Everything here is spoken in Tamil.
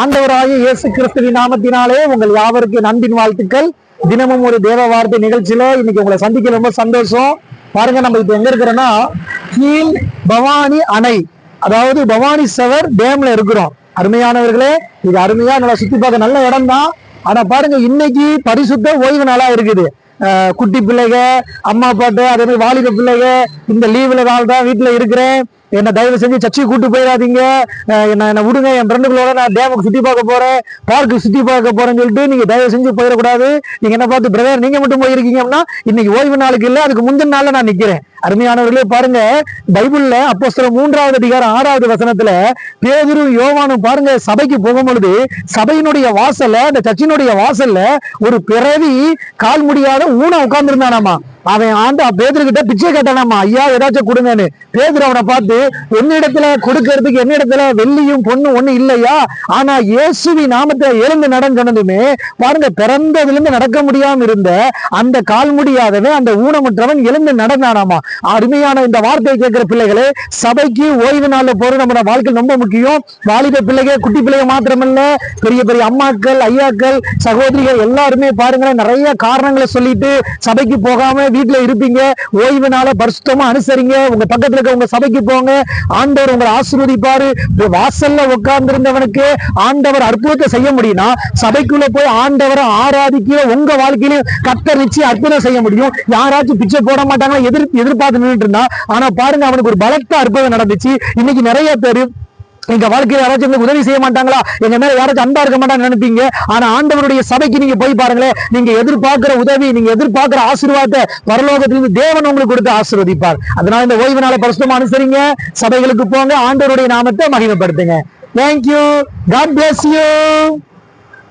ஆண்டவராய இயேசு கிறிஸ்துவின் நாமத்தினாலே உங்கள் யாவருக்கு நண்பின் வாழ்த்துக்கள். தினமும் ஒரு தேவ வார்த்தை நிகழ்ச்சியில இன்னைக்கு உங்களை சந்திக்க ரொம்ப சந்தோஷம். பாருங்க நம்ம இப்ப எங்க இருக்கிறோம்னா கீழ் பவானி அணை. அதாவது பவானி சவர் டேம்ல இருக்கிறோம். அருமையானவர்களே இது அருமையா நல்லா சுத்தி பார்க்க நல்ல இடம் தான் ஆனா பாருங்க இன்னைக்கு பரிசுத்த ஓய்வு நாளா இருக்குது. குட்டி பிள்ளைங்க அம்மா அப்பாட்ட அதே மாதிரி வாலிப பிள்ளைங்க இந்த லீவுல நாள் தான் வீட்டுல இருக்கிறேன். என்ன தயவு செஞ்சு சர்ச்சைக்கு கூட்டு போயிடாதீங்க. என்ன என்ன விடுங்க. என் ஃப்ரெண்டுகளோட நான் டேமுக்கு சுற்றி பார்க்க போறேன். பார்க்கு சுற்றி பார்க்க போறேன்னு சொல்லிட்டு நீங்க தயவு செஞ்சு போயிடக்கூடாது. நீங்க என்ன பார்த்து பிரதர் நீங்க மட்டும் போயிருக்கீங்கன்னா இன்னைக்கு ஓய்வு நாளுக்கு இல்லை அதுக்கு முந்தின நாள்ல நான் நிக்கிறேன். அருமையானவர்களே பாருங்க. பைபிள்ல அப்போ மூன்றாவது அதிகாரம் ஆறாவது வசனத்துல பேதரும் யோவானும் பாருங்க சபைக்கு போகும்பொழுது சபையினுடைய வாசல்ல அந்த சர்ச்சினுடைய வாசல்ல ஒரு பிறவி கால் முடியாத ஊன உட்கார்ந்துருந்தானாமா? அவன் ஆண்ட பேதர்கிட்ட பிச்சை கேட்டானாமா? ஐயா ஏதாச்சும் கொடுங்கன்னு. பேதர் அவனை பார்த்து என்னிடத்துல கொடுக்கறதுக்கு என்னிடத்துல வெள்ளியும் பொண்ணும் ஒண்ணு இல்லையா? ஆனா இயேசுவி நாமத்தை எழுந்து நடந்தனதுமே பாருங்க பிறந்ததுல இருந்து நடக்க முடியாம இருந்த அந்த கால் முடியாதவன் அந்த ஊனமுற்றவன் எழுந்து நடந்தானாமா? அருமையான இந்த வார்த்தையை கேட்கிற பிள்ளைகளே சபைக்கு ஓய்வு நாள்ல போற நம்ம வாழ்க்கை ரொம்ப முக்கியம். வாலிப பிள்ளைங்க குட்டி பிள்ளைங்க மாத்திரமல்ல பெரிய பெரிய அம்மாக்கள் ஐயாக்கள் சகோதரிகள் எல்லாருமே பாருங்களேன் நிறைய காரணங்களை சொல்லிட்டு சபைக்கு போகாம வீட்டுல இருப்பீங்க ஓய்வு நாள பரிசுத்தமா அனுசரிங்க உங்க பக்கத்துல இருக்க உங்க சபைக்கு போங்க ஆண்டவர் உங்களை ஆசீர்வதிப்பாரு. வாசல்ல உட்கார்ந்திருந்தவனுக்கு ஆண்டவர் அற்புதத்தை செய்ய முடியும்னா சபைக்குள்ள போய் ஆண்டவரை ஆராதிக்க உங்க வாழ்க்கையிலும் கத்த நிச்சயம் அற்புதம் செய்ய முடியும். யாராச்சும் பிச்சை போட மாட்டாங்க எதிர் எதிர்பார்த்து நின்றுட்டு இருந்தா ஆனா பாருங்க அவனுக்கு ஒரு பலத்த அற்புதம் நடந்துச்சு. இன்னைக்கு நிறைய பேர் எங்க வாழ்க்கையில் யாராச்சும் உங்களுக்கு உதவி செய்ய மாட்டாங்களா? எங்க மேல யாராச்சும் அன்பா இருக்க மாட்டாங்கன்னு நினைப்பீங்க. ஆனா ஆண்டவருடைய சபைக்கு நீங்க போய் பாருங்களேன் நீங்க எதிர்பார்க்கிற உதவி நீங்க எதிர்பார்க்கிற ஆசீர்வாதத்தை பரலோகத்திலிருந்து தேவன் உங்களுக்கு கொடுத்து ஆசீர்வதிப்பார். அதனால இந்த ஓய்வு நாளை பரிசுத்தமா அனுசரிங்க. சபைகளுக்கு போங்க. ஆண்டவருடைய நாமத்தை மகிமைப்படுத்துங்க. Thank you God bless you